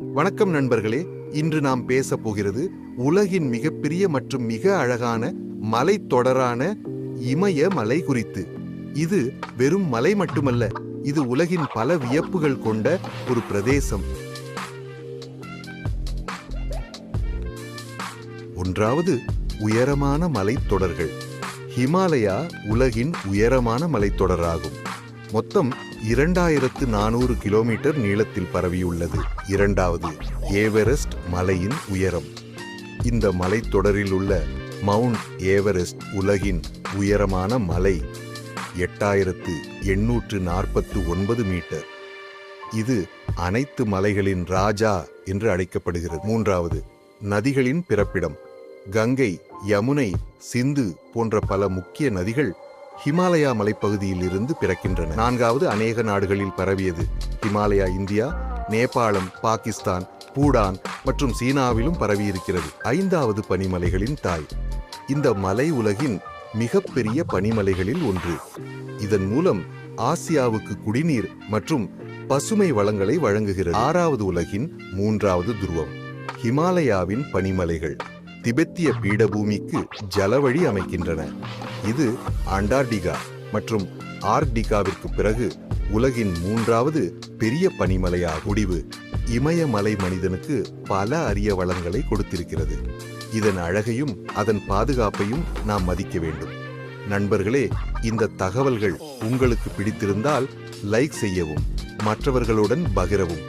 வணக்கம் நண்பர்களே இன்று நாம் பேச போகிறது உலகின் மிகப்பெரிய மற்றும் மிக அழகான மலைத்தொடரான இமய மலை குறித்து. இது வெறும் மலை மட்டுமல்ல இது உலகின் பல வியப்புகள் கொண்ட ஒரு பிரதேசம். ஒன்றாவது உயரமான மலைத்தொடர்கள் ஹிமாலயா உலகின் உயரமான மலைத்தொடராகும் மொத்தம் இரண்டாயிரத்து நானூறு கிலோமீட்டர் நீளத்தில் பரவியுள்ளது. இரண்டாவது ஏவரெஸ்ட் மலையின் உயரம். இந்த மலைத்தொடரில் உள்ள மவுண்ட் ஏவரெஸ்ட் உலகின் உயரமான மலை எட்டாயிரத்து எண்ணூற்று நாற்பத்து ஒன்பது மீட்டர். இது அனைத்து மலைகளின் ராஜா என்று அழைக்கப்படுகிறது. மூன்றாவது நதிகளின் பிறப்பிடம். கங்கை யமுனை சிந்து போன்ற பல முக்கிய நதிகள் ஹிமாலயா மலைப்பகுதியில் இருந்து பிறக்கின்றன. நான்காவது அநேக நாடுகளில் பரவியது. ஹிமாலயா இந்தியா நேபாளம் பாகிஸ்தான் பூடான் மற்றும் சீனாவிலும் பரவியிருக்கிறது. ஐந்தாவது பனிமலைகளின் தாய். இந்த மலை உலகின் மிகப்பெரிய பனிமலைகளில் ஒன்று. இதன் மூலம் ஆசியாவுக்கு குடிநீர் மற்றும் பசுமை வளங்களை வழங்குகிறது. ஆறாவது உலகின் மூன்றாவது துருவம். ஹிமாலயாவின் பனிமலைகள் திபெத்திய பீடபூமிக்கு ஜலவழி அமைக்கின்றன. இது அண்டார்டிகா மற்றும் ஆர்டிகாவிற்கு பிறகு உலகின் மூன்றாவது பெரிய பனிமலையா முடிவு இமயமலை மனிதனுக்கு பல அரிய வளங்களை கொடுத்திருக்கிறது. இதன் அழகையும் அதன் பாதுகாப்பையும் நாம் மதிக்க வேண்டும். நண்பர்களே இந்த தகவல்கள் உங்களுக்கு பிடித்திருந்தால் லைக் செய்யவும் மற்றவர்களுடன் பகிரவும்.